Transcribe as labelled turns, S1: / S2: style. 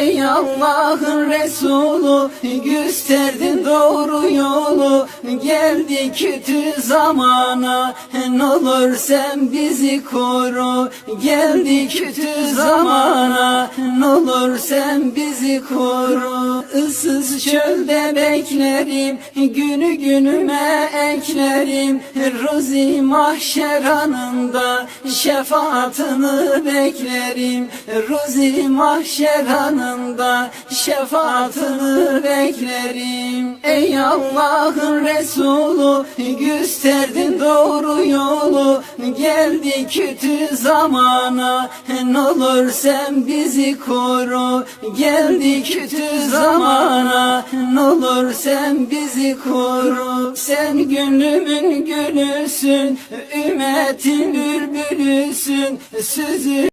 S1: Ey Allah'ın Resulü gösterdin doğru yolu. Geldi kötü zamana ne olur sen bizi koru. Geldi kötü zamana. ne olur sen bizi koru. Issız çölde beklerim günü günüme eklerim. Ruzi mahşer anında şefaatini beklerim. Ruzi mahşer anında şefaatini beklerim. Ey Allah'ın Resulü gösterdin doğru yolu. Geldi kötü zamana ne olur sen bizi koru Geldi kötü zamana. Ne olur sen bizi koru. Sen gönlümün gülüsün ümmetin bülbülüsün Sözü